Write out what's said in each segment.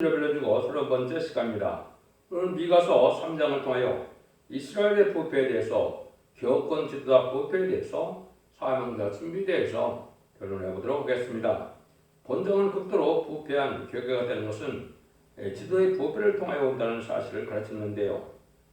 빌려주고 서른 번째 시간입니다. 오늘 미가서 3장을 통하여 이스라엘의 부패에 대해서 교권 지도자 부패에 대해서 사명자 준비에 대해서 결론해 보도록 하겠습니다. 본정은 극도로 부패한 교회가 되는 것은 예, 지도의 부패를 통하여 온다는 사실을 가르치는데요.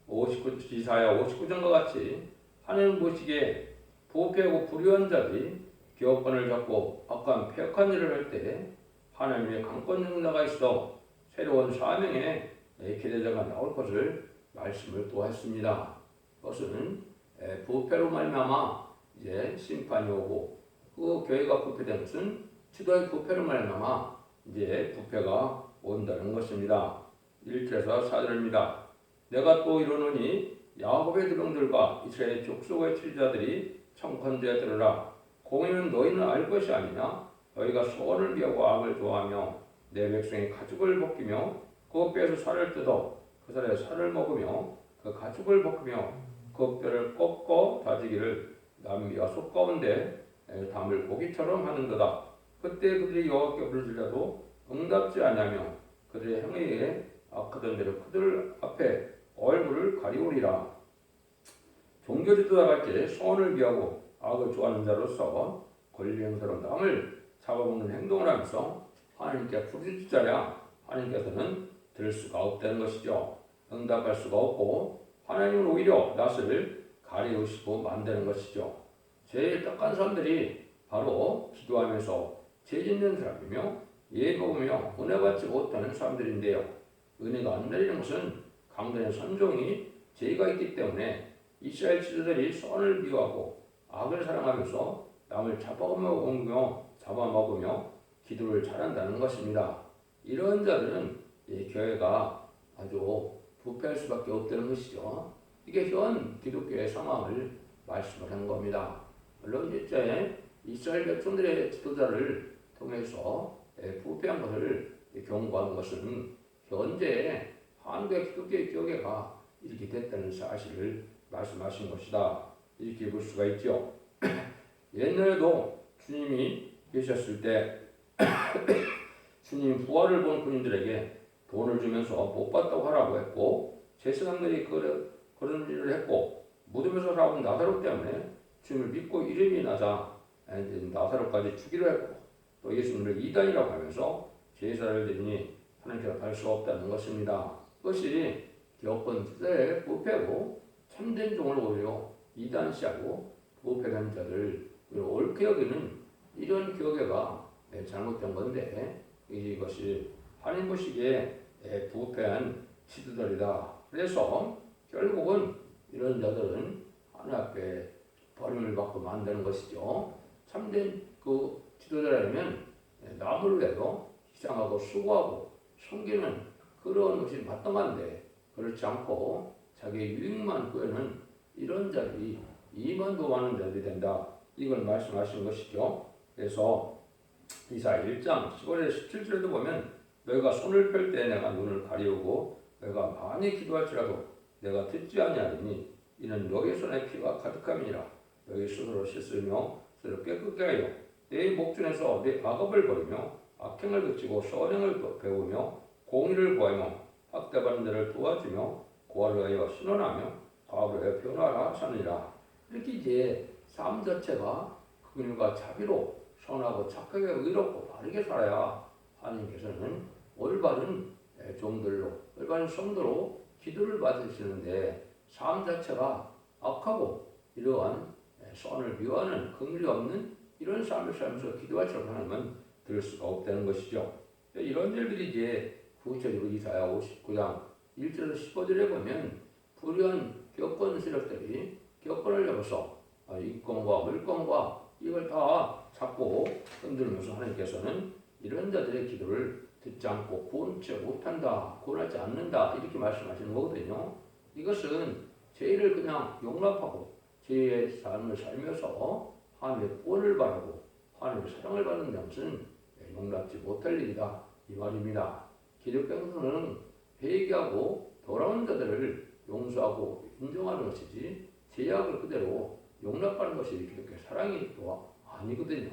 59 지사야 59장과 같이 하나님 보시기에 부패하고 불의한 자들이 교권을 잡고 악한 폐역한 일을 할 때 하나님의 강권 능력가 있어 새로운 사명에 기대자가 나올 것을 말씀을 또 했습니다. 그것은 에, 부패로 말미암아 이제 심판이 오고 그 교회가 부패된 것은 지도의 부패로 말미암아 이제 부패가 온다는 것입니다. 1절에서 4절입니다. 내가 또 이르노니 야곱의 드병들과 이스라엘 족속의 치자들이 청컨대에 들으라 공의는 너희는 알 것이 아니냐 너희가 소원을 비하고 악을 좋아하며 내 백성의 가죽을 벗기며 그 뼈에서 살을 뜯어 그 살에 살을 먹으며 그 가죽을 벗으며 그 뼈를 꺾어 다지기를 남미와 속 가운데 담을 고기처럼 하는도다. 그때 그들이 여호와께 부르짖어도 응답지 아니하며 그들의 행위에 악하던 대로 그들 앞에 얼굴을 가리우리라. 종교 지도자가 때 소원을 비하고 악을 좋아하는 자로서 권리 행사로 남을 잡아먹는 행동을 하면서 하나님께 부르짖자야 하나님께서는 들을 수가 없다는 것이죠. 응답할 수가 없고 하나님은 오히려 낯을 가리우시고 만드는 것이죠. 제일 딱한 사람들이 바로 기도하면서 죄 짓는 사람이며 예 먹으며 은혜 받지 못하는 사람들인데요. 은혜가 안 내리는 것은 강단의 선종이 죄가 있기 때문에 이스라엘 지도들이 선을 비하고 악을 사랑하면서 남을 잡아먹으며 잡아먹으며 기도를 잘한다는 것입니다. 이런 자들은 이 교회가 아주 부패할 수밖에 없다는 것이죠. 이게 현 기독교의 상황을 말씀을 한 겁니다. 물론 일제 이스라엘 백성들의 지도자를 통해서 부패한 것을 경고한 것은 현재 한국의 기독교의 교회가 이렇게 됐다는 사실을 말씀하신 것이다. 이렇게 볼 수가 있죠. 옛날에도 주님이 계셨을 때 주님 부활을 본 군인들에게 돈을 주면서 못 받다고 하라고 했고 제사장들이 그런, 그런 일을 했고 무덤에서 나온 나사로 때문에 주님을 믿고 이름이 나자 나사로까지 죽이려 했고 또 예수님을 이단이라고 하면서 제사를 드리니 하나님께서 할수 없다는 것입니다. 그것이 여건 시대의 부패고 참된 종을 오히려 이단시하고 부패한 자를 옳게 여기는 이런 교계가 잘못된 건데 이것이 하나님 보시기에 부패한 지도자이다. 그래서 결국은 이런 자들은 하나님 앞에 버림을 받고 만드는 것이죠. 참된 그 지도자라면 남을 위해서 희생하고 수고하고 섬기는 그런 것이 마땅한데 그렇지 않고 자기 유익만 구하는 이런 자들이 이만도 많은 자들이 된다. 이걸 말씀하신 것이죠. 그래서 이사 1장 15절 17절에도 보면 너희가 손을 펼 때 내가 눈을 가리우고 너희가 많이 기도할지라도 내가 듣지 아니하리니 이는 너희 손에 피가 가득함이니라. 너희 스스로 씻으며 스스로 깨끗게 하여 내 목전에서 내 악업을 버리며 악행을 그치고 선행을 배우며 공의를 구하며 학대받는 자를 도와주며 고아를 하여 신원하며 과부를 하여 변화하라 하느니라. 이렇게 이제 삶 자체가 긍휼과 자비로 선하고 착하게 의롭고 바르게 살아야 하나님께서는 올바른 종들로 올바른 성도로 기도를 받으시는데 삶 자체가 악하고 이러한 선을 미워하는 긍휼이 없는 이런 삶을 살면서 기도할 줄 하나님은 들을 수가 없다는 것이죠. 이런 일들이 이제 구체적으로 이사야 59장 1절에서 15절에 보면 불의한 교권 세력들이 교권을 잡아서 인권과 물권과 이걸 다 잡고 흔들면서 하나님께서는 이런 자들의 기도를 듣지 않고 구원치 못한다, 구원하지 않는다 이렇게 말씀하시는 거거든요. 이것은 죄를 그냥 용납하고 죄의 삶을 살면서 하나님의 구원을 바라고 하나님의 사랑을 받는 것은 용납지 못할 일이다 이 말입니다. 기독교는 회개하고 돌아온 자들을 용서하고 인정하는 것이지 제약을 그대로 용납하는 것이 기독교 사랑이 또 아니거든요.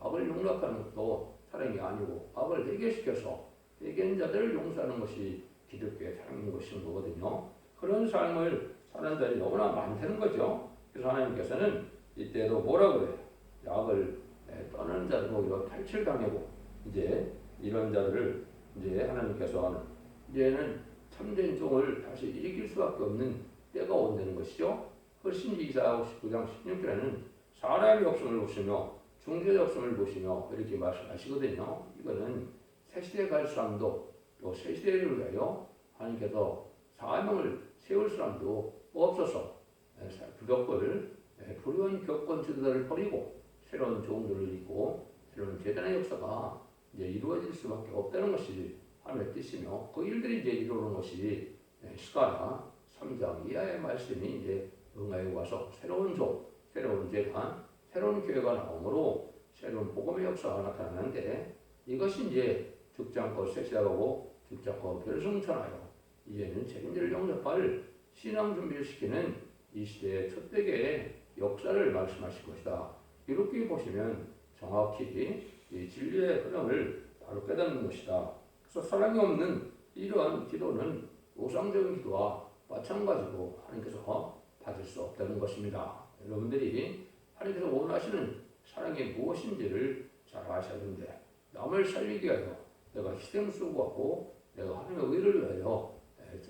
악을 용납하는 것도 사랑이 아니고 악을 해결시켜서 회개한 자들을 용서하는 것이 기독교의 삶인 것인 거거든요. 그런 삶을 사는 자들이 너무나 많다는 거죠. 그래서 하나님께서는 이때도 뭐라 그래요? 약을 예, 떠나는 자들 오히려 탈출당하고 이제 이런 자들을 이제 하나님께서 이제는 참된 종을 다시 일으킬 수밖에 없는 때가 온다는 것이죠. 그 신지기사 59장 16절에는 사람이 없음을 보시며 중재자 없음을 보시며 이렇게 말씀하시거든요. 이거는 새 시대에 갈 사람도 또 새 시대를 위하여 하나님께서 사명을 세울 사람도 없어서 예, 부덕을 예, 불의한 교권 지도자를 버리고 새로운 종들을 잇고 새로운 재단의 역사가 이제 이루어질 수밖에 없다는 것이 하나님의 뜻이며 그 일들이 이제 이루어는 것이 예, 스가랴 3장 이하의 말씀이 이제 응하여 와서 새로운 종, 새로운 재단, 새로운 교회가 나오므로 새로운 복음의 역사가 나타나는데 이것이 이제 죽지 않고 섹시하고 죽지 않고 별성천하여 이제는 책임질 영접할 신앙 준비를 시키는 이 시대의 첫대계의 역사를 말씀하실 것이다. 이렇게 보시면 정확히 이 진리의 흐름을 바로 깨닫는 것이다. 그래서 사랑이 없는 이러한 기도는 우상적인 기도와 마찬가지고 하나님께서 받을 수 없다는 것입니다. 여러분들이 하나님께서 원하시는 사랑이 무엇인지를 잘 아셔야 되는데 남을 살리기 위하여 내가 희생 수고하고 내가 하나님의 의를 위하여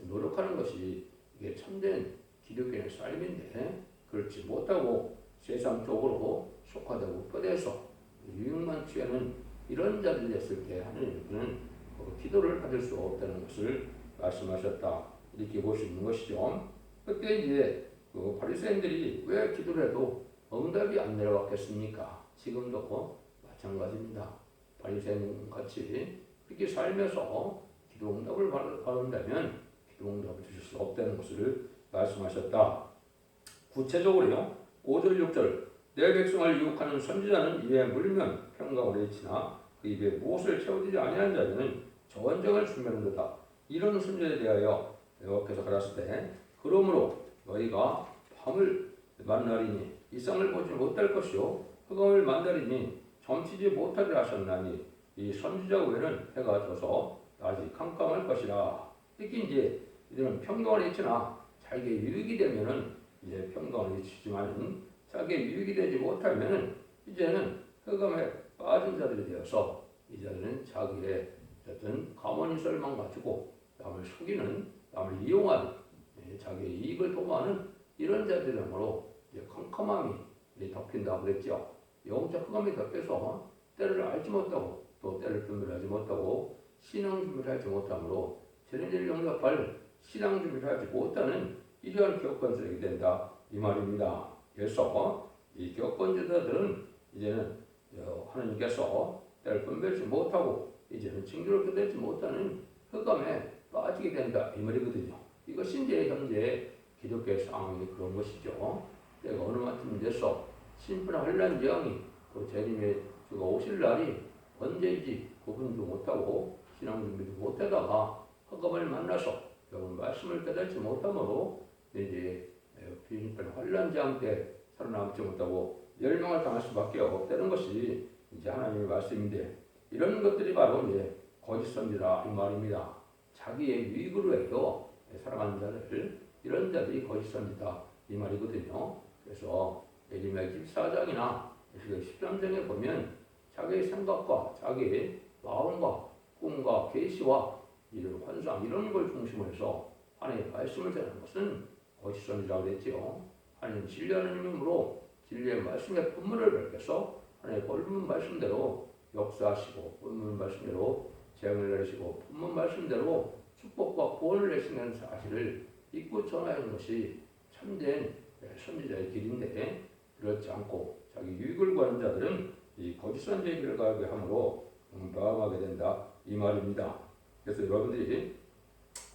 노력하는 것이 이게 참된 기독교의 삶인데 그렇지 못하고 세상적으로 속화되고 뻗어서 유익만 취하는 이런 자들이 됐을 때 하나님께서는 그 기도를 받을 수 없다는 것을 말씀하셨다 이렇게 볼 수 있는 것이죠. 그때 이제 그 바리새인들이 왜 기도를 해도 응답이 안 내려왔겠습니까? 지금도 마찬가지입니다. 바리새인 같이 그렇게 살면서 기도 응답을 받- 받는다면 기도 응답을 주실 수 없다는 것을 말씀하셨다. 구체적으로요. 5절 6절 내 백성을 유혹하는 선지자는 입에 물면 평강을 잃지나 그 입에 무엇을 채우지 아니한 자는 저원정을 준비하는도다. 이런 선지자에 대하여 여호와께서 가라을 때 그러므로 너희가 밤을 만나리니 이상을 보지 못할 것이요 흑암을 만나리니 점치지 못하게 하셨나니 이 선지자 외에는 해가 져서 낮이 깜깜할 것이라. 특히 이제 이들은 평강을 잃지나 자기의 유익이 되면은 이제 평강을 잃지만은 자기의 유익이 되지 못하면은 이제는 흑암에 빠진 자들이 되어서 이제는 자기의 어떤 가만히 설만 가지고 남을 속이는 남을 이용하는 예, 자기의 이익을 도모하는 이런 자들이므로 이제 덮인다고 그랬죠. 영적 흑암이 덮여서 때를 알지 못하고 또 때를 분별하지 못하고 신앙 준비를 하지 못하므로 재능을 영접할 신앙 준비를 하지 못하는 이러한 교권자들이 된다 이 말입니다. 그래서 이 교권자들은 이제는 어, 하나님께서 때를 분별하지 못하고 이제는 징조를 끝내지 못하는 흑암에 빠지게 된다 이 말이거든요. 이것이 이제 현재 기독교의 상황이 그런 것이죠. 때가 어느 만큼 돼서 심판의 환란 재앙이 그 재림의 주가 오실 날이 언제인지 구분도 못하고 신앙 준비도 못하다가 흑암을 만나서 여러분 말씀을 깨닫지 못함으로 이제 비인편 환란 재앙 때 살아남지 못하고 멸망을 당할 수밖에 없다는 것이 이제 하나님의 말씀인데 이런 것들이 바로 이제 거짓 선지라 이 말입니다. 자기의 유익으로 해서 살아가는 자들 이런 자들이 거짓 선지다 이 말이거든요. 그래서 예리미야 14장이나 13장에 보면 자기의 생각과 자기의 마음과 꿈과 계시와 이런 환상 이런 걸 중심으로 해서 하나님의 말씀을 전하는 것은 거짓 선지라고 그랬지요. 하나님 진리하는 이름으로 진리의 말씀의 본문을 밝혀서 하나님의 본문 말씀대로 역사하시고 본문 말씀대로 재앙을 내리시고 본문 말씀대로 축복과 구원을 내시는 사실을 믿고 전하는 것이 참된 선지자의 길인데 그렇지 않고 자기 유익을 구하는 자들은 이 거짓 선지의 길을 가게 함으로 마음하게 된다 이 말입니다. 그래서 여러분들이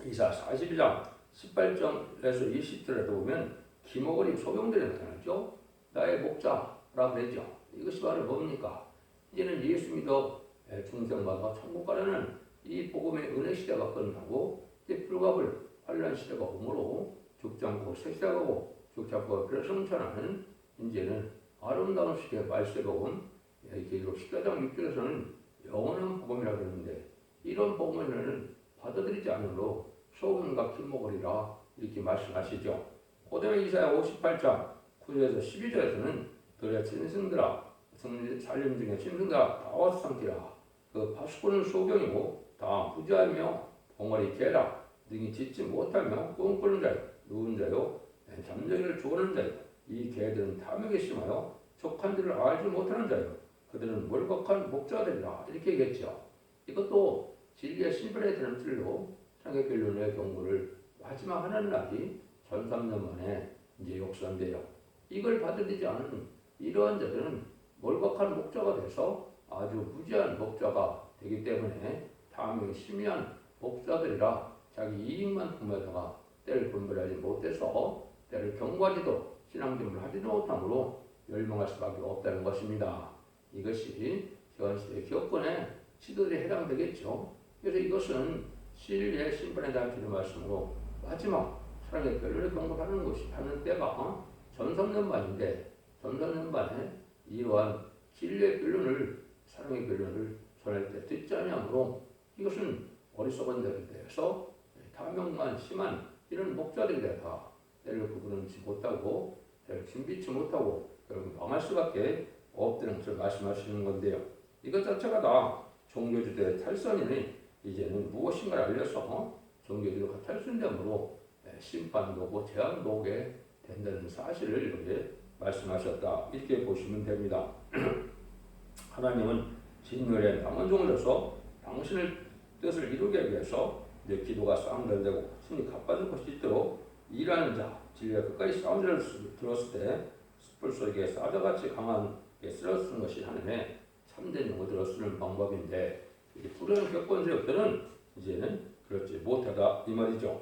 이사 42장 18절에서 20절에 보면 기목을이 소병들이 나타나죠. 나의 목자라고 그랬죠. 이것이 바로 뭡니까? 이제는 예수 믿어 중생받아 천국 가려는 이 복음의 은혜 시대가 끝나고 이제 불갑을 환란 시대가 오므로 죽지 않고 새시다가고 죽지 않고 별성천하는 이제는 아름다운 시대의 말세 복음 이렇게 14장 6절에서는 영원한 복음이라고 그러는데 이런 복문을 받아들이지 않으므로 소금과 김목을이라 이렇게 말씀하시죠. 고대의 이사야 58장 9절에서 12절에서는 들의 짐승들아 살림 중에 짐승들아 다 와서 삼키라 그 파수꾼은 소경이고 다 부자이며 봉어리 개라 등이 짓지 못하며 꿈꾸는 자요 누운 자요 잠자기를 좋아하는 자요. 이 개들은 탐욕에 심하여 족한 줄을 알지 못하는 자요. 그들은 멀벅한 목자들이라. 이렇게 얘기했죠 이것도 진리의 신분에 드는 틀로 창의변론의 경고를 마지막 하나님 날이 전 3년 만에 이제 역선돼요. 이걸 받아들이지 않은 이러한 자들은 멀벅한 목자가 돼서 아주 무지한 목자가 되기 때문에 탐욕이 심한 목자들이라 자기 이익만 품에다가 때를 분별하지 못해서 때를 경과지도 신앙생활을 하지도 못함으로 멸망할 수밖에 없다는 것입니다. 이것이 현시의 교권에 시도에 해당되겠죠. 그래서 이것은 진리의 심판에 대한 주의 말씀으로 마지막 사랑의 별을 경고하는 것이 하는 때가 전성년반인데 전성년반에 이러한 진리의 변론을 사랑의 변론을 전할 때 듣지 않으므로 이것은 어리석은 자들에 대해서 탐욕만 심한 이런 목자들에 대해서 때를 구분하지 못하고 진비치 못하고 결국 망할 수밖에 없다는 것을 말씀하시는 건데요. 이것 자체가 다 종교주들의 탈선이니 이제는 무엇인가를 알려서 종교주가 탈선됨으로 심판도 오고 재앙도 오게 된다는 사실을 이렇게 말씀하셨다. 이렇게 보시면 됩니다. 하나님은 진열의 남원종으로서 당신의 뜻을 이루기 위해서 내 기도가 쌍달되고 신이 갚아줄 것이 있도록 일하는 자, 진리가 끝까지 사운드를 들었을 때 숯불 속에 사자같이 강하게 쓰러쓰는 것이 하나님의 참된 용어들을 쓰는 방법인데 이 불의한 격권세력들은 이제는 그렇지 못하다 이 말이죠.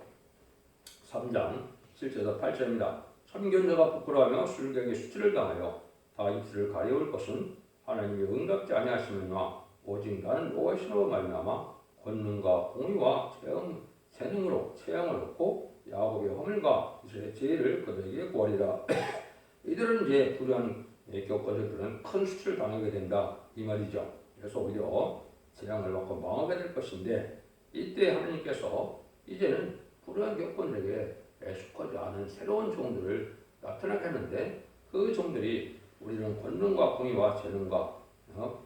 3장 7절에서 8절입니다. 선견자가 부끄러워하며 술객의 수치를 당하여 다 입술을 가려울 것은 하나님이 응답지 아니하시느냐 오직 나는 노하시로 말미암아 권능과 공의와 재능, 재능으로 체형을 얻고 야곱의 허물과 이스라엘의 죄를 그들에게 구하리라. 이들은 이제 불의한 교권들은 큰 수치를 당하게 된다. 이 말이죠. 그래서 오히려 재앙을 받고 망하게 될 것인데 이때 하나님께서 이제는 불의한 교권들에게 속하지 않은 새로운 종들을 나타나게 하는데 그 종들이 우리는 권능과 공의와 재능과 어?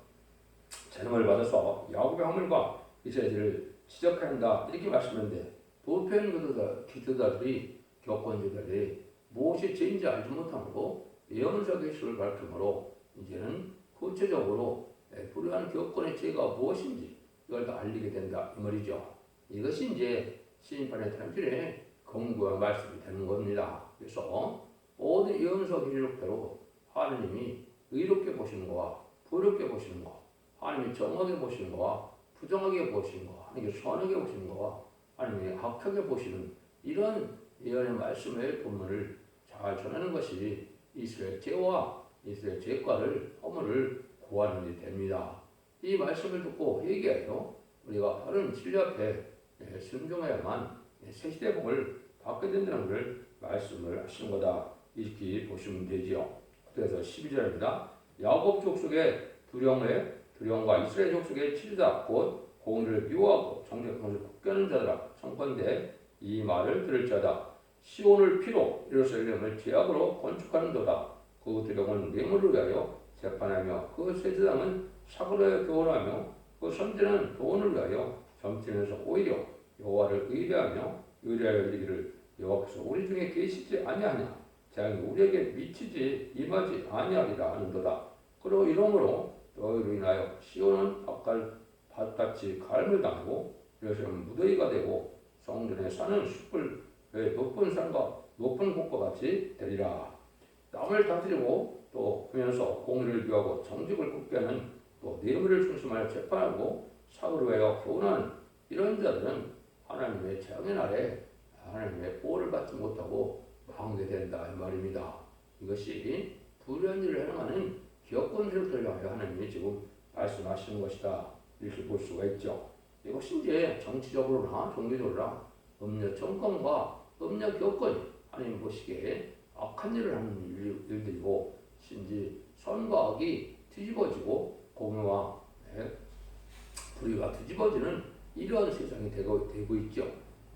재능을 받아서 야곱의 허물과 이스라엘을 지적한다 이렇게 말씀했는데 보편 기도자들이 교권자들이 무엇이 죄인지 알지 못하고 예언석의 수를 밝힘으로 이제는 구체적으로 불의한 교권의 죄가 무엇인지 이걸 다 알리게 된다 이 말이죠. 이것이 이제 신판의 탄질의 공부와 말씀이 되는 겁니다. 그래서 모든 예언석 기록대로 하나님이 의롭게 보시는 거와 부럽게 보시는 거, 하나님이 정하게 보시는 거와 부정하게 보시는 거, 하나님이 선하게 보시는 거와 하나님이 악하게 보시는 이런 예언의 말씀의 본문을 잘 전하는 것이 이스라엘 죄와 이스라엘 죄과를 허물을 구하는 일이 됩니다. 이 말씀을 듣고 회개하여 우리가 바른 진리 앞에 순종해야만 새 시대 복을 받게 된다는 것을 말씀을 하신 거다. 이렇게 보시면 되지요. 그래서 12절입니다. 야곱 족속의 두령의 두령과 이스라엘 족속의 치자 곧 공의를 미워하고 정직함을 벗겨는 자들아 청건대 이 말을 들을 자다. 시온을 피로 예루살렘을 제약으로 건축하는도다. 그 두령은 뇌물을 위하여 재판하며 그 세제당은 사고를 교훈하며 그 선지는 돈을 위하여 점치면서 오히려 여호와를 의뢰하며 의뢰하여 이르기를 여호와께서 우리 중에 계시지 아니하냐 재앙이 우리에게 미치지 임하지 아니하리라 하는도다. 그리고 이러므로 너희로 인하여 시온은 밭갈 밭같이 갈물 당하고 예루살렘은 무더기가 되고 성전에 사는 숲을 높은 산과 높은 곳과 같이 되리라. 남을 다스리고 또 하면서 공의를 비하고 정직을 굳게 하는 또 뇌물을 중심하여 재판하고 사고를 외워 교훈하는 이런 자들은 하나님의 재앙의 날에 하나님의 보호를 받지 못하고 망하게 된다 이 말입니다. 이것이 불의한 일을 행하는 향하여 하나님이 지금 말씀하시는 것이다 이렇게 볼 수가 있죠. 이것이 이제 정치적으로나 종교적으로나 음녀 정권과 음녀 교권이 하나님 보시기에 악한 일을 하는 일들이고 신지 선과 악이 뒤집어지고 공유와 불의가 뒤집어지는 이런 세상이 되고, 되고 있죠.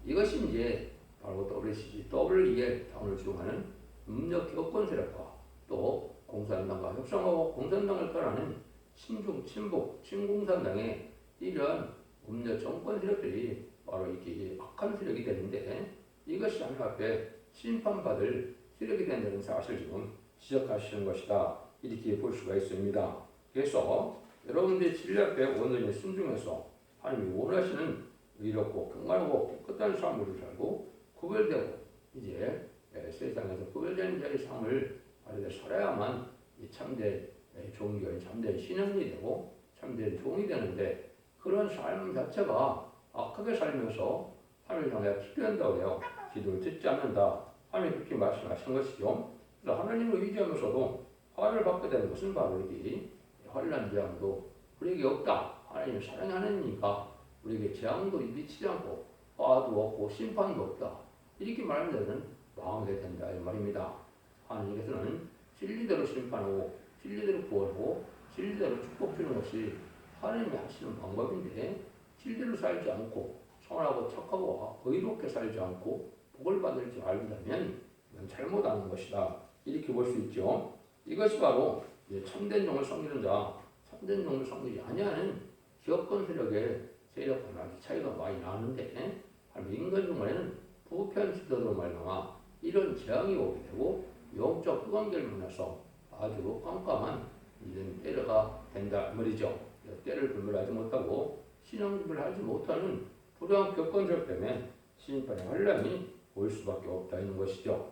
이것이 이제 바로 WCG, WEL 당을 주장하는 음력 기업권 세력과 또 공산당과 협상하고 공산당을 떠나는 친중, 친북, 친공산당의 이런 음력 정권 세력들이 바로 이게 악한 세력이 되는데 이것이 하나님 앞에 심판받을 세력이 된다는 사실을 지금 지적하시는 것이다. 이렇게 볼 수가 있습니다. 그래서 여러분들이 진리 앞에 온전히 순종해서 하나님이 원하시는 의롭고 경건하고 깨끗한 삶을 살고 구별되고 이제 예, 세상에서 구별된 자의 삶을 바르게 살아야만 이 참된 예, 종교의 참된 신앙이 되고 참된 종이 되는데 그런 삶 자체가 악하게 살면서 하나님을 향해 기도한다고 해요. 기도를 듣지 않는다. 하나님 그렇게 말씀하신 것이죠. 그래서 하나님을 의지하면서도 화를 받게 되는 것은 바로 이 환란 재앙도 우리에게 없다. 하나님 사랑하느니까 우리에게 재앙도 미치지 않고 화도 없고 심판도 없다. 이렇게 말하면 망하게 된다 이 말입니다. 하나님께서는 진리대로 심판하고 진리대로 구원하고 진리대로 축복 주는 것이 하나님이 하시는 방법인데 진리대로 살지 않고 선하고 착하고 의롭게 살지 않고 복을 받을 줄 알다면 이건 잘못하는 것이다. 이렇게 볼 수 있죠. 이것이 바로 참된 종을 섬기는 자, 참된 종을 섬기지 아니하는 기업권 세력의 세력과 차이가 많이 나는데 인간 중간에는 부패한 지도로 말미암아 이런 재앙이 오게 되고 영적 흑관계를 만나서 아주 깜깜한 이런 때려가 된다 이 말이죠. 때를 분별하지 못하고 신앙집을 하지 못하는 불우한 격건적 때문에 심판의 환란이 올 수밖에 없다 있는 것이죠.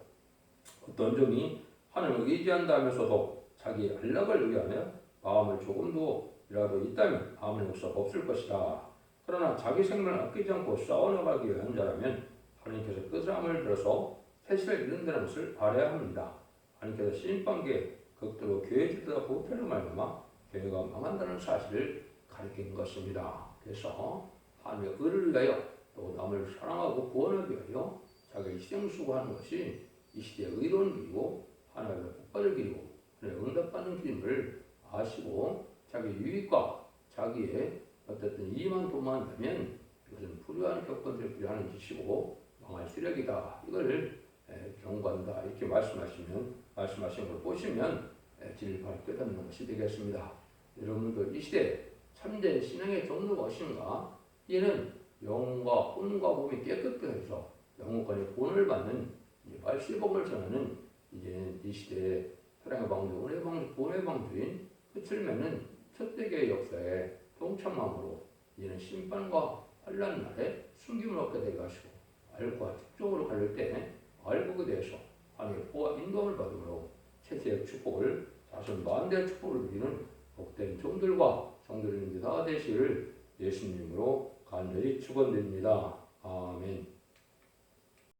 어떤 종이 하나님을 의지한다면서도 자기 안락을 위하며 마음을 조금도라도 있다면 아무 역사가 없을 것이다. 그러나 자기 생명을 아끼지 않고 싸워나가기 위한 자라면 하나님께서 그 사람을 들어서 태시를 이룬다는 것을 알아야 합니다. 하나님께서 신방계 극도로 교회 주도가 보편을 말미암아 교회가 망한다는 사실을 가리킨 것입니다. 그래서 하나님의 의를 위하여 또 남을 사랑하고 구원하기 위하여 자기 희생 수고하는 것이 이 시대의 의로운 길이고 하나님의 복받을 길이고 하나님의 응답받는 길임을 아시고 자기 유익과 자기의 어쨌든 이만 도모한다면 이것은 불우한 격건들을 필요하는 짓이고 망할 수력이다. 이걸 경고한다. 이렇게 말씀하시면 말씀하신 걸 보시면 진리를 깨닫는 것이 되겠습니다. 여러분도 이 시대 참된 신앙의 종류가 무엇인가? 이는 영과 혼과 몸이 깨끗게 해서 영혼권의 본을 받는 말시복을 전하는 이제 이 시대의 사랑의 방주, 은혜 방주, 본의 방주인 끝을 맺는 첫 대교의 역사에 동참함으로 이제는 심판과 환란 날에 숨김을 얻게 되게 하시고 알과 특종으로 갈릴 때 알곡에 대해서 하나님의 보아 인도함을 받음으로 최세의 축복을 자손 만대의 축복을 누리는 복된 종들과 성도님들 다 되시기를 예수님으로 간절히 축원드립니다. 아멘.